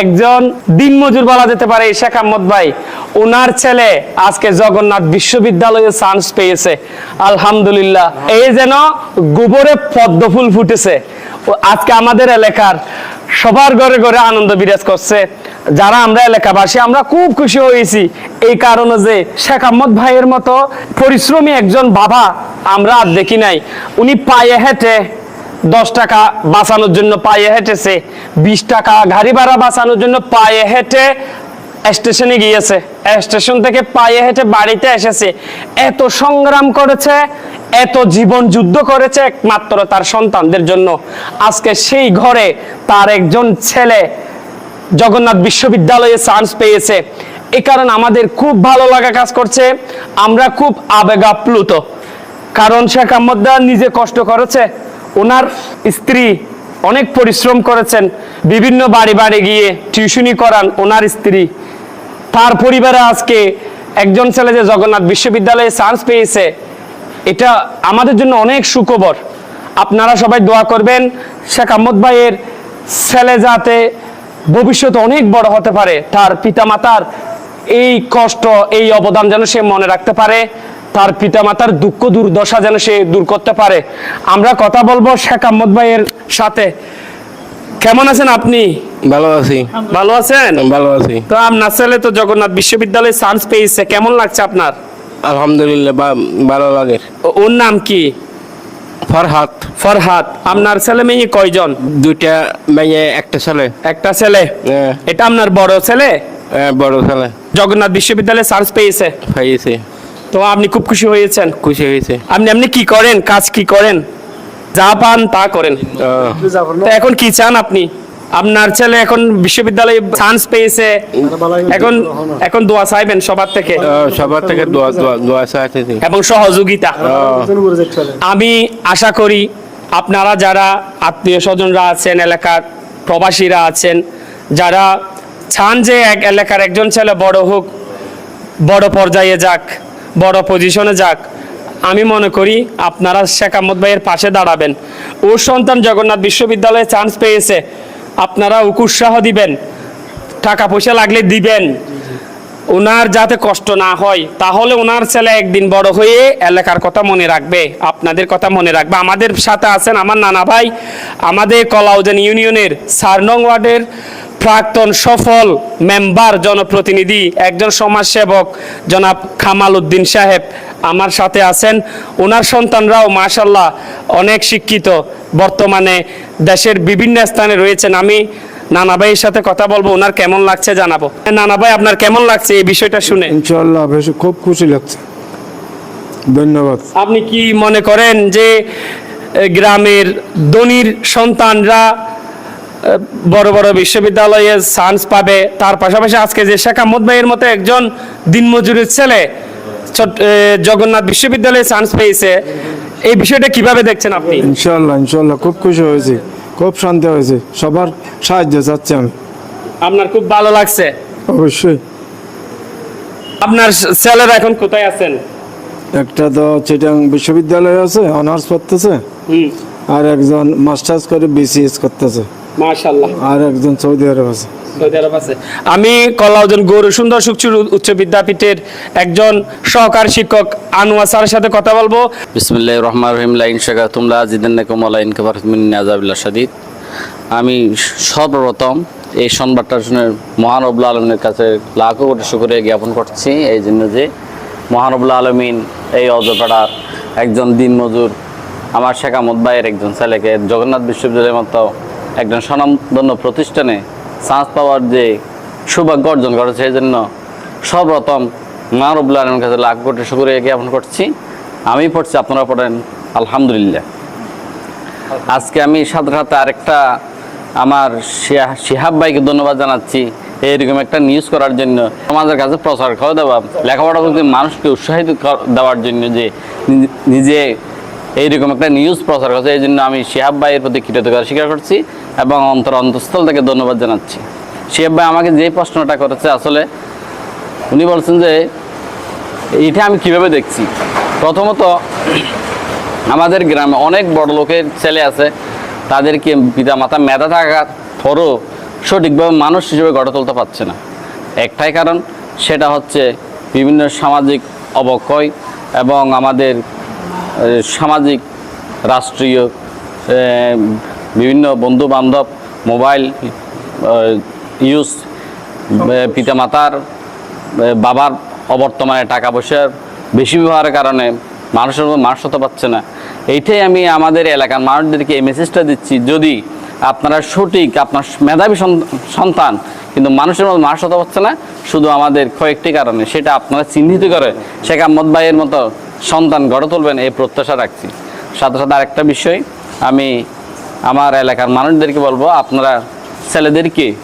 একজন দিনমজুর বলা যেতে পারে শেখ আহমদ ভাই। ওনার ছেলে আজকে জগন্নাথ বিশ্ববিদ্যালয়ে চান্স পেয়েছে। আলহামদুলিল্লাহ। এই যেন গোবরে পদ্ম ফুল ফুটেছে। আজকে আমাদের এলাকার সবার ঘরে ঘরে আনন্দ বিরাজ করছে। যারা আমরা এলাকাবাসী, আমরা খুব খুশি হয়েছি। এই কারণে যে শেখ আহমদ ভাইয়ের মতো পরিশ্রমী একজন বাবা আমরা আর দেখি নাই। উনি পায়ে হেঁটে দশ টাকা বাঁচানোর জন্য পায়ে হেঁটেছে, বিশ টাকা গাড়ি ভাড়া বাঁচানোর জন্য পায়ে হেঁটে স্টেশনে গিয়েছে। স্টেশন থেকে পায়ে হেঁটে বাড়িতে এসেছে। এত সংগ্রাম করেছে, এত জীবন যুদ্ধ করেছে একমাত্র তার সন্তানদের জন্য। আজকে সেই ঘরে তার একজন ছেলে জগন্নাথ বিশ্ববিদ্যালয়ে চান্স পেয়েছে। এ কারণে আমাদের খুব ভালো লাগা কাজ করছে। আমরা খুব আবেগাপ্লুত কারণ শেখ আহমদা নিজে কষ্ট করেছে। ওনার স্ত্রী অনেক পরিশ্রম করেছেন, বিভিন্ন বাড়ি বাড়ি গিয়ে টিউশনি করান ওনার স্ত্রী। তার পরিবারে আজকে একজন ছেলে যে জগন্নাথ বিশ্ববিদ্যালয়ে চান্স পেয়েছে, এটা আমাদের জন্য অনেক সুখবর। আপনারা সবাই দোয়া করবেন শেখ আহমদ ভাইয়ের ছেলে যাতে ভবিষ্যতে অনেক বড় হতে পারে, তার পিতামাতার এই কষ্ট, এই অবদান যেন সে মনে রাখতে পারে। তার পিতামাতার দুঃখ দুর্দশা যেন সে দূর করতে পারে। আমরা কথা বলব শেখ আহমদ ভাইয়ের সাথে। কেমন আছেন আপনি? ভালো আছি। ভালো আছেন? ভালো আছি। তো আপনার ছেলে তো জগন্নাথ বিশ্ববিদ্যালয়ে চান্স পেয়েছে। কেমন লাগছে আপনার? আলহামদুলিল্লাহ ভালো লাগে। ওর নাম কি? ফরহাত ফরহাদ। আপনার ছেলে মেয়ে কয়জন? দুইটা মেয়ে একটা ছেলে। একটা ছেলে? হ্যাঁ, এটা আপনার বড় ছেলে? হ্যাঁ, বড় ছেলে। জগন্নাথ বিশ্ববিদ্যালয়ে চান্স পেয়েছে? পাইছে তো আপনি খুব খুশি হয়েছেন? খুশি হয়েছে। আপনি আপনি কি করেন? কাজ কি করেন? যা পান তা করেন। তো এখন কি চান আপনি? আপনার ছেলে এখন বিশ্ববিদ্যালয়ে চান্স পেয়েছে। এখন এখন দোয়া চাইবেন সবার থেকে? সবার থেকে দোয়া দোয়া চাইতেছি এবং সহযোগিতা। আমি আশা করি আপনারা যারা আত্মীয় স্বজনরা আছেন এলাকার প্রবাসীরা আছেন যারা চান যে এক এলাকার একজন ছেলে বড় হোক বড় পর্যায়ে যাক বড় পজিশনে যাক। আমি মনে করি আপনারা শেখ আহমদ ভাইয়ের পাশে দাঁড়াবেন। ওর সন্তান জগন্নাথ বিশ্ববিদ্যালয়ে চান্স পেয়েছে। আপনারা ওকে উৎসাহ দিবেন। টাকা পয়সা লাগলে দিবেন। ওনার যাতে কষ্ট না হয়, তাহলে ওনার ছেলে একদিন বড় হয়ে এলাকার কথা মনে রাখবে, আপনাদের কথা মনে রাখবে। আমাদের সাথে আছেন আমার নানা ভাই, আমাদের কলাউজান ইউনিয়নের চার নং ওয়ার্ডের প্রাক্তন সফল মেম্বার জনপ্রতিনিধি একজন সমাজসেবক জনাব খামাল উদ্দিন সাহেব আমার সাথে আছেন। ওনার সন্তানরাও মাশাল্লাহ অনেক শিক্ষিত। বর্তমানে দেশের বিভিন্ন স্থানে রয়েছেন। আমি নানা ভাইয়ের সাথে কথা বলব ওনার কেমন লাগছে জানাব। নানা ভাই আপনার কেমন লাগছে এই বিষয়টা শুনে? ইনশাল্লাহ বেশ খুব খুশি লাগছে। ধন্যবাদ। আপনি কি মনে করেন যে গ্রামের ধনির সন্তানরা বড় বড় বিশ্ববিদ্যালয়ে চান্স পাবে। তার পাশাপাশি আজকে যে শেখ আহমদ ভাইয়ের মতো একজন দিনমজুরের ছেলে জগন্নাথ বিশ্ববিদ্যালয়ে চান্স পেয়েছে। এই বিষয়টা কীভাবে দেখছেন আপনি? ইনশাল্লাহ ইনশাল্লাহ খুব খুশি হয়েছি খুব শান্তি হয়েছে। সবার সাহায্য চাচ্ছি আমি। আপনার খুব ভালো লাগছে। অবশ্যই। আপনার ছেলেরা এখন কোথায় আছেন? একটা তো চিটাং বিশ্ববিদ্যালয়ে আছে অনার্স পড়তেছে। আর একজন মাস্টার্স করে বিসিএস করতেছে। আর একজন সৌদি আরব আছে। সৌদি আরব আছে। আমি কলাউজন গৌর সুন্দর সুকচুর উচ্চ বিদ্যাপীঠের একজন সহকার শিক্ষক আনোয়ার স্যারের সাথে কথা বলব। বিসমিল্লাহ রহমান রহিম লাইন শেখা তোমরা জিদান্নাকুম আলাইন কাবারতমিন আজাবিল্লা সাদিদ আমি সর্বপ্রথম এই সংবাদটা শুনে মহানবুল্লা আলমিনের কাছে লাখো কোটি শুক্রিয়া জ্ঞাপন করছি। এই জন্য যে মহানবুল্লা আলমিন এই অজপাড়ার একজন দিনমজুর আমার শেখ আহমদ ভাইয়ের একজন ছেলেকে জগন্নাথ বিশ্ববিদ্যালয়ের মতো একজন স্বনামধন্য প্রতিষ্ঠানে চান্স পাওয়ার যে সৌভাগ্য অর্জন করেছে এই জন্য সর্বপ্রথম মহানবুল্লা আলমের কাছে লাখ কোটি শুক্রিয়া জ্ঞাপন করছি। আমি পড়ছি আপনারা পড়েন আলহামদুলিল্লাহ। আজকে আমি সাথে সাথে আরেকটা আমার শিহাব ভাইকে ধন্যবাদ জানাচ্ছি। এইরকম একটা নিউজ করার জন্য আমাদের কাছে প্রচার করে দেওয়া লেখাপড়া করতে মানুষকে উৎসাহিত দেওয়ার জন্য যে নিজে এইরকম একটা নিউজ প্রচার করছে, এই জন্য আমি শিহাব ভাইয়ের প্রতি কৃতজ্ঞতা স্বীকার করছি। এবং অন্তর অন্তঃস্থল থেকে ধন্যবাদ জানাচ্ছি। শিহাব ভাই আমাকে যে প্রশ্নটা করেছে, আসলে উনি বলছেন যে এইটা আমি কীভাবে দেখছি? প্রথমত, আমাদের গ্রামে অনেক বড় লোকের ছেলে আছে, তাদেরকে পিতা মাতা মেধা থাকার পরও সঠিকভাবে মানুষ হিসেবে গড়ে তুলতে পারছে না। একটাই কারণ, সেটা হচ্ছে বিভিন্ন সামাজিক অবক্ষয় এবং আমাদের সামাজিক, রাষ্ট্রীয় বিভিন্ন বন্ধু বান্ধব মোবাইল ইউজ পিতামাতার বাবার অবর্তমানে টাকা পয়সার বেশি ব্যবহারের কারণে মানুষের মানুষ হতে পারছে না। এইটাই আমি আমাদের এলাকার মানুষদেরকে এই মেসেজটা দিচ্ছি, যদি আপনারা সঠিক, আপনার মেধাবী সন্তান, কিন্তু মানুষের মধ্যে মানুষ হতে পারছে না, শুধু আমাদের কয়েকটি কারণে, সেটা আপনারা চিহ্নিত করে শেখ আহমদ ভাইয়ের মতো সন্তান গড়ে তুলবেন, এই প্রত্যাশা রাখছি। সাথে সাথে আরেকটা বিষয়, আমি আমার এলাকার মানুষদেরকে বলব, আপনারা ছেলেদেরকে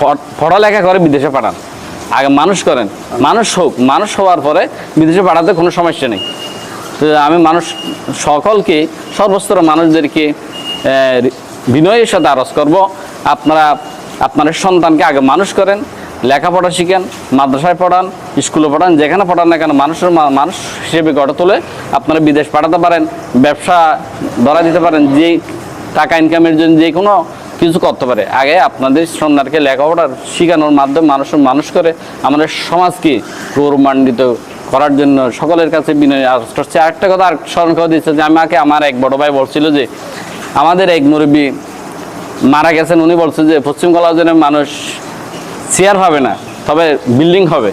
পড়- পড়ালেখা করে বিদেশে পাঠান। আগে মানুষ করেন, মানুষ হোক, মানুষ হওয়ার পরে বিদেশে পাঠাতে কোনো সমস্যা নেই। তো আমি মানুষ, সকলকে, সর্বস্তর মানুষদেরকে বিনয়ের সাথে আরজ করব। আপনারা আপনার সন্তানকে আগে মানুষ করেন লেখাপড়া শিখেন, মাদ্রাসায় পড়ান, স্কুলে পড়ান, যেখানে পড়ান না কেন মানুষের মানুষ হিসেবে গড়ে তোলে আপনারা বিদেশ পাঠাতে পারেন, ব্যবসা ধরা দিতে পারেন, যে টাকা ইনকামের জন্য যে কোনো কিছু করতে পারে। আগে আপনাদের সন্তানকে লেখাপড়ার শেখানোর মাধ্যমে মানুষের মানুষ করে আমাদের সমাজকে গৌরবান্বিত করার জন্য সকলের কাছে বিনয় করছে আরেকটা কথা আর স্মরণ করে দিচ্ছে যে আমাকে আমার এক বড় ভাই বলছিল যে, আমাদের এক মুরব্বী মারা গেছেন, উনি বলছে যে পশ্চিম কলাজনের মানুষ চেয়ার হবে না, তবে বিল্ডিং হবে।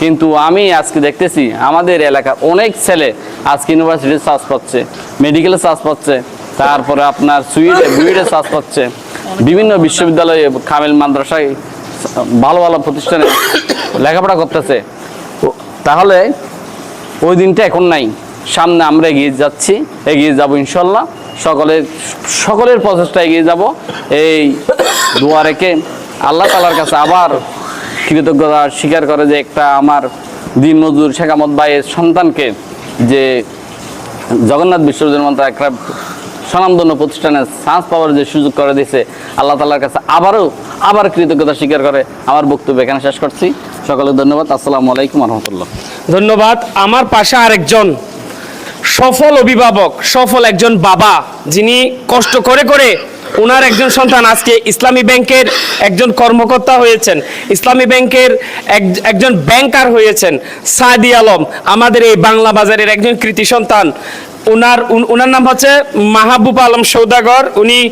কিন্তু আমি আজকে দেখতেছি, আমাদের এলাকার অনেক ছেলে আজকে ইউনিভার্সিটির চান্স পাচ্ছে মেডিকেলে চান্স পাচ্ছে তারপরে আপনার সুইডে বুইডে চান্স পাচ্ছে বিভিন্ন বিশ্ববিদ্যালয়ে কামিল মাদ্রাসায় ভালো ভালো প্রতিষ্ঠানে লেখাপড়া করতেছে। তাহলে ওই দিনটা এখন নাই, সামনে আমরা এগিয়ে যাচ্ছি, এগিয়ে যাব ইনশাল্লাহ, সকলের সকলের প্রচেষ্টা এগিয়ে যাব, এই দোয়া রেখে আল্লাহ তালার কাছে আবার কৃতজ্ঞতা স্বীকার করে যে একটা আমার দিন মজুর শেখামত ভাইয়ের সন্তানকে যে জগন্নাথ বিশ্ববিদ্যালয়ের মতো একটা স্বনামধন্য প্রতিষ্ঠানে চান্স পাওয়ার যে সুযোগ করে দিয়েছে, আল্লাহ তালার কাছে আবারও, আবার কৃতজ্ঞতা স্বীকার করে। আমার বক্তব্য এখানে শেষ করছি। সকলে ধন্যবাদ। আসসালামু আলাইকুম রহমতুল্লাহ। ধন্যবাদ। আমার পাশে আরেকজন সফল অভিভাবক, সফল একজন বাবা, যিনি কষ্ট করে করে ওনার একজন সন্তান আজকে ইসলামী ব্যাংকের একজন কর্মকর্তা হয়েছেন। ইসলামী ব্যাংকের এক- একজন ব্যাংকার হয়েছেন সাদি আলম। আমাদের এই বাংলা বাজারের একজন কৃতি সন্তান। ওনার ওনার নাম হচ্ছে মাহবুব আলম সৌদাগর। উনি এ,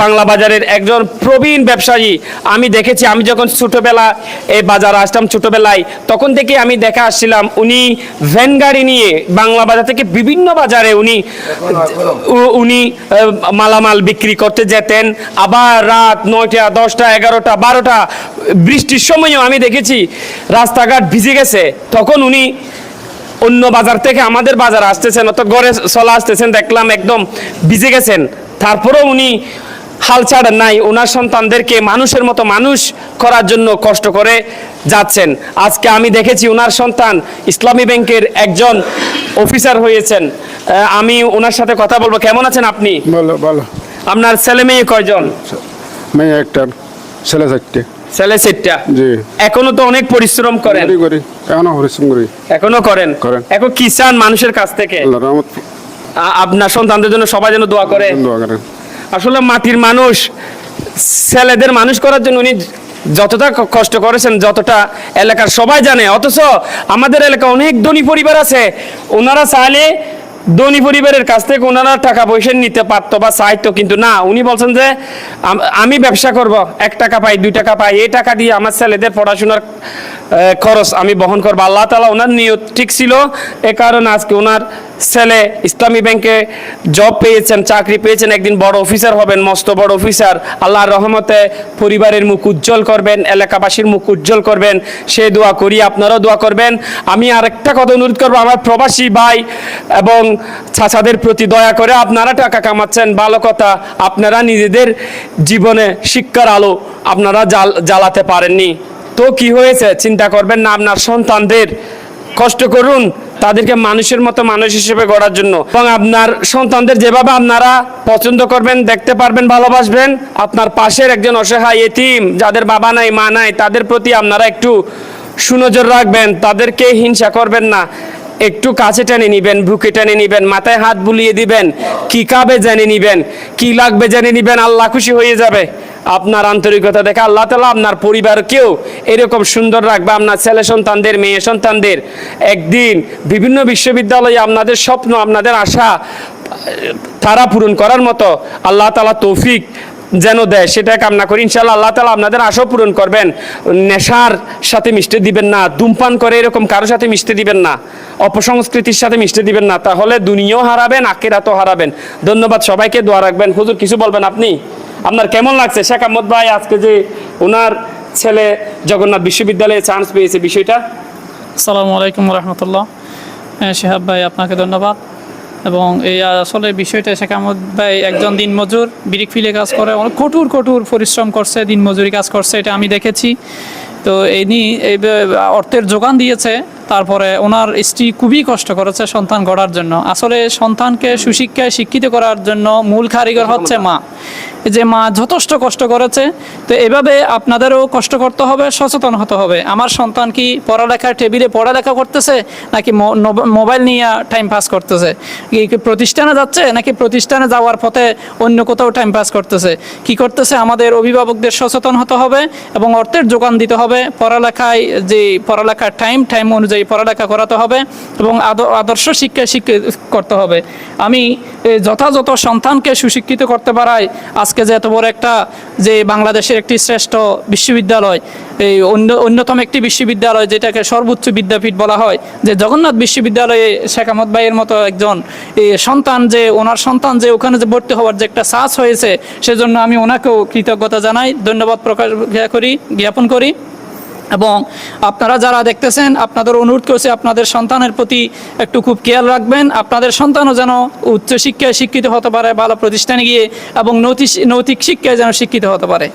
বাংলা বাজারের একজন প্রবীণ ব্যবসায়ী। আমি দেখেছি আমি যখন ছোটবেলা এই বাজার আসতাম ছোটোবেলায় তখন থেকে আমি দেখা আসছিলাম উনি ভ্যান গাড়ি নিয়ে বাংলা বাজার থেকে বিভিন্ন বাজারে উনি উনি মালামাল বিক্রি করতে যেতেন। আবার রাত নয়টা দশটা এগারোটা বারোটা বৃষ্টির সময়ও আমি দেখেছি রাস্তাঘাট ভিজে গেছে। তখন উনি অন্য বাজার থেকে আমাদের বাজার আসতেছেন অত গড়ে চলা আসতেছেন দেখলাম একদম ভিজে গেছেন। তারপরেও উনি হাল ছাড় নাই ওনার সন্তানদেরকে মানুষের মতো মানুষ করার জন্য কষ্ট করে যাচ্ছেন। আজকে আমি দেখেছি ওনার সন্তান ইসলামী ব্যাংকের একজন অফিসার হয়েছেন। আমি ওনার সাথে কথা বলব। কেমন আছেন আপনি? ভালো ভালো। আপনার ছেলে মেয়ে কয়জন? মেয়ে একটা ছেলে চারটে। ছেলে সেটটা। জি। এখনও তো অনেক পরিশ্রম করেন। করি করি। এখনও পরিশ্রম করি। এখনও করেন? করেন। এখন কি চান মানুষের কাছ থেকে? আল্লাহ রহমত। আপনার সন্তানদের জন্য সবাই যেন দোয়া করে। দোয়া করেন। আসলে মাটির মানুষ ছেলেদের মানুষ করার জন্য উনি যতটা কষ্ট করেছেন যতটা এলাকার সবাই জানে। অথচ আমাদের এলাকা অনেক ধনী পরিবার আছে। ওনারা চাইলে ধনী পরিবারের কাছ থেকে ওনারা টাকা পয়সা নিতে পারতো বা চাইতো, কিন্তু না, উনি বলছেন যে, আমি ব্যবসা করব, এক টাকা পাই, দুই টাকা পাই, এই টাকা দিয়ে আমার ছেলেদের পড়াশোনার খরচ আমি বহন করব। আল্লাহ তালা ওনার নিয়ত ঠিক ছিল, এ কারণে আজকে ওনার ছেলে ইসলামী ব্যাংকে জব পেয়েছেন, চাকরি পেয়েছেন, একদিন বড় অফিসার হবেন, মস্ত বড় অফিসার আল্লাহর রহমতে পরিবারের মুখ উজ্জ্বল করবেন, এলাকাবাসীর মুখ উজ্জ্বল করবেন। সে দোয়া করি, আপনারাও দোয়া করবেন। আমি আরেকটা কথা অনুরোধ করব, আমার প্রবাসী ভাই এবং চাচাদের প্রতি দয়া করে, আপনারা টাকা কামাচ্ছেন, ভালো কথা। আপনারা নিজেদের জীবনে শিক্ষার আলো আপনারা জাল- জ্বালাতে পারেননি। তো কি হয়েছে? চিন্তা করবেন না, আপনার সন্তানদের কষ্ট করুন। তাদেরকে মানুষের মতো মানুষ হিসেবে গড়ার জন্য। এবং আপনার সন্তানদের যেভাবে আপনারা পছন্দ করবেন, দেখতে পারবেন, ভালোবাসবেন, আপনার পাশের একজন অসহায় এতিম, যাদের বাবা নাই, মা নাই, তাদের প্রতি আপনারা একটু সুনজর রাখবেন, তাদেরকে হিংসা করবেন না। একটু কাছে টেনে নিবেন, বুকে টেনে নিবেন, মাথায় হাত বুলিয়ে দিবেন, কি কাবে জেনে নিবেন, কি লাগবে জেনে নিবেন, আল্লাহ খুশি হয়ে যাবে। আপনার আন্তরিকতা দেখে আল্লাহ তালা আপনার পরিবারকেও এরকম সুন্দর রাখবে। আপনার ছেলে সন্তানদের, মেয়ে সন্তানদের একদিন বিভিন্ন বিশ্ববিদ্যালয়ে আপনাদের স্বপ্ন, আপনাদের আশা তারা পূরণ করার মতো আল্লাহ তালা তৌফিক যেন দেয়, সেটা কামনা করি। ইনশাল্লাহ আল্লাহ তালা আপনাদের আশাও পূরণ করবেন। নেশার সাথে মিশতে দিবেন না, ধূমপান করে এরকম কারোর সাথে মিশতে দিবেন না, অপসংস্কৃতির সাথে মিশতে দিবেন না, তাহলে দুনিয়াও হারাবেন আকেরাতও হারাবেন। ধন্যবাদ সবাইকে, দোয়া রাখবেন। হুজুর, কিছু বলবেন আপনি? আপনার কেমন লাগছে? শেখ আহমদ ভাই, আজকে যে ওনার ছেলে জগন্নাথ বিশ্ববিদ্যালয়ে চান্স পেয়েছে বিষয়টা। আসসালামু আলাইকুম রহমতুল্লাহ। শেহাব ভাই, আপনাকে ধন্যবাদ। এবং এই আসলে বিষয়টা শেখ আহমদ ভাই একজন দিনমজুর, বিরিক ফিলে কাজ করে, অনেক কঠোর কঠোর পরিশ্রম করছে, দিনমজুরি কাজ করছে, এটা আমি দেখেছি। তো এই নিয়ে অর্থের যোগান দিয়েছে। তারপরে ওনার স্ত্রী খুবই কষ্ট করেছে সন্তান গড়ার জন্য। আসলে সন্তানকে সুশিক্ষায় শিক্ষিত করার জন্য মূল কারিগর হচ্ছে মা। যে মা যথেষ্ট কষ্ট করেছে, তো এভাবে আপনাদেরও কষ্ট করতে হবে, সচেতন হতে হবে। আমার সন্তান কি পড়ালেখার টেবিলে পড়ালেখা করতেছে, নাকি মোবাইল নিয়ে টাইম পাস করতেছে? প্রতিষ্ঠানে যাচ্ছে, নাকি প্রতিষ্ঠানে যাওয়ার পথে অন্য কোথাও টাইম পাস করতেছে? কি করতেছে আমাদের অভিভাবকদের সচেতন হতে হবে এবং অর্থের যোগান দিতে হবে। পড়ালেখায় যে পড়ালেখার টাইম টাইম অনুযায়ী পড়ালেখা করাতে হবে এবং আদ- আদর্শ শিক্ষা, করতে হবে। আমি যথাযথ সন্তানকে সুশিক্ষিত করতে পারাই আজকে যে এত বড় একটা, যে বাংলাদেশের একটি শ্রেষ্ঠ বিশ্ববিদ্যালয়, এই অন্য, অন্যতম একটি বিশ্ববিদ্যালয় যেটাকে সর্বোচ্চ বিদ্যাপীঠ বলা হয়, যে জগন্নাথ বিশ্ববিদ্যালয়ে শেখ আহমদ ভাইয়ের মতো একজন এই সন্তান যে, ওনার সন্তান যে ওখানে যে ভর্তি হওয়ার যে একটা সাহস হয়েছে, সেজন্য আমি ওনাকেও কৃতজ্ঞতা জানাই। ধন্যবাদ প্রকাশ করি, জ্ঞাপন করি। এবং আপনারা যারা দেখতেছেন, আপনাদের অনুরোধ করছে আপনাদের সন্তানের প্রতি একটু খুব খেয়াল রাখবেন। আপনাদের সন্তানও যেন উচ্চশিক্ষায় শিক্ষিত হতে পারে, ভালো প্রতিষ্ঠানে গিয়ে এবং নৈতিক নৈতিক শিক্ষায় যেন শিক্ষিত হতে পারে।